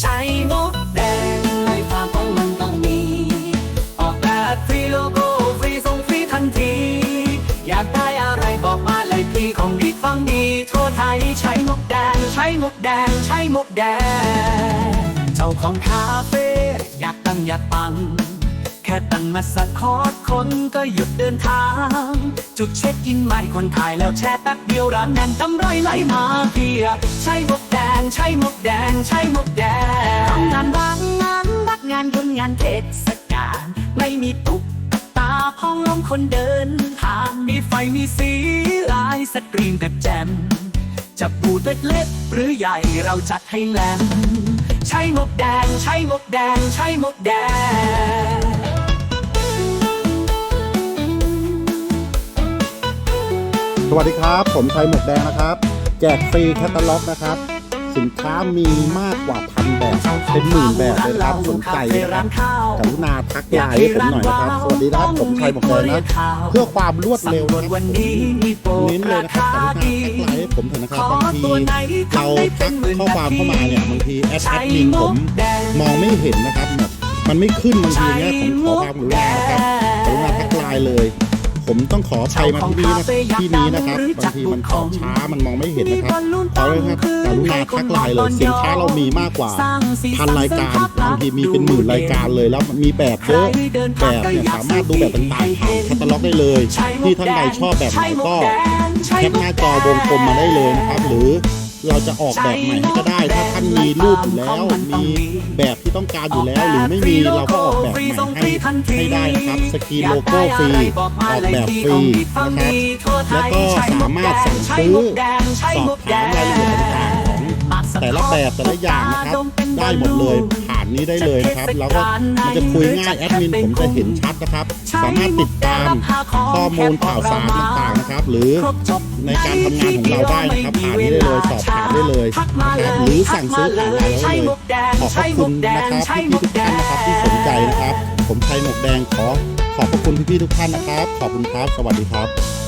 ใช้มดแดงเลยฟาร์มของมันต้องมี ออกแบบฟรีโลโก้ฟรีส่งฟรีทันที อยากได้อะไรบอกมาเลยพี่ของดีฟังดีทั่วไทยใช้มกแดงใช้มกแดงใช้มกแดง เจ้าของคาเฟ่อยากตั้งอยากปังแค่ตั้งมาสักคอร์สคนก็หยุดเดินทาง จุดเช็คอินใหม่คนถ่ายแล้วแชร์แป๊บเดียวร้านแน่นกำไรไหลมาเพียใช่มก ใช่มกแดงใช่มกแดงทำงานบางงานรักงานบุญงานเทศกาลไม่มีตุ๊กตาพ้องลมคนเดินทางมีไฟมีสีลายสตรีมแบบแจมจะปูเล็กหรือใหญ่เราจัดให้แหลมใช่มกแดงใช่มกแดงใช่มกแดงสวัสดีครับ ผมชัยหมวกแดงนะครับ แจกฟรีแคตตาล็อกนะครับ สินค้ามีมากกว่าพันแบบ เป็นหมื่นแบบเลยครับสนใจนะครับกรุณาทักไลน์ให้ผมหน่อยนะครับ สวัสดีครับผมชัยหมวกแดงนะ เพื่อความรวดเร็วนะครับวันนี้มีโปรเน้นเลยนะครับกรุณาทักไลน์ให้ผมเถอะนะครับบางทีเราทักข้อความเข้ามาเนี่ยบางทีแอดแอดมินผมมองไม่เห็นนะครับแบบมันไม่ขึ้นบางทีเนี่ยผมขอความกรุณานะครับกรุณาทักไลน์เลย ผมต้องขออภัยมาที่นี่นะที่นี้นะครับบางทีมันตอบช้ามันมองไม่เห็นนะครับเอาเลยครับกรุณาทักไลน์เลยสินค้าเรามีมากกว่าพันรายการบางทีมีเป็นหมื่นรายการเลยแล้วมีแบบเยอะแบบเนี่ยสามารถดูแบบต่างๆผ่านแคตตาล็อกได้เลย ที่ท่านใดชอบแบบไหนก็แคปหน้าจอวงกลมมาได้เลยนะครับ หรือเราจะออกแบบใหม่ให้ก็ได้ ถ้าท่านมีรูปอยู่แล้ว มีแบบที่ต้องการอยู่แล้ว หรือไม่มีเราก็ออกแบบ ใหม่ให้ให้ได้นะครับสกรีนโลโก้ฟรีออกแบบฟรีนะครับแล้วก็สามารถสั่งซื้อสอบถามรายละเอียดต่างๆของแต่ละแบบแต่ละอย่างนะครับได้หมดเลยผ่านนี้ได้เลยนะครับ แล้วก็มันจะคุยง่ายแอดมินผมจะเห็นชัดนะครับ สามารถติดตามข้อมูลข่าวสารต่างๆนะครับ หรือในการทำงานของเราได้นะครับผ่านนี้ได้เลยสอบถามได้เลยนะครับหรือสั่งซื้อผ่านเราได้เลยขอบพระคุณนะครับพี่ๆทุกท่านนะครับที่สนใจนะครับ ผมชัยหมกแดงขอขอบพระคุณพี่ๆทุกท่านนะครับ ขอบคุณครับ สวัสดีครับ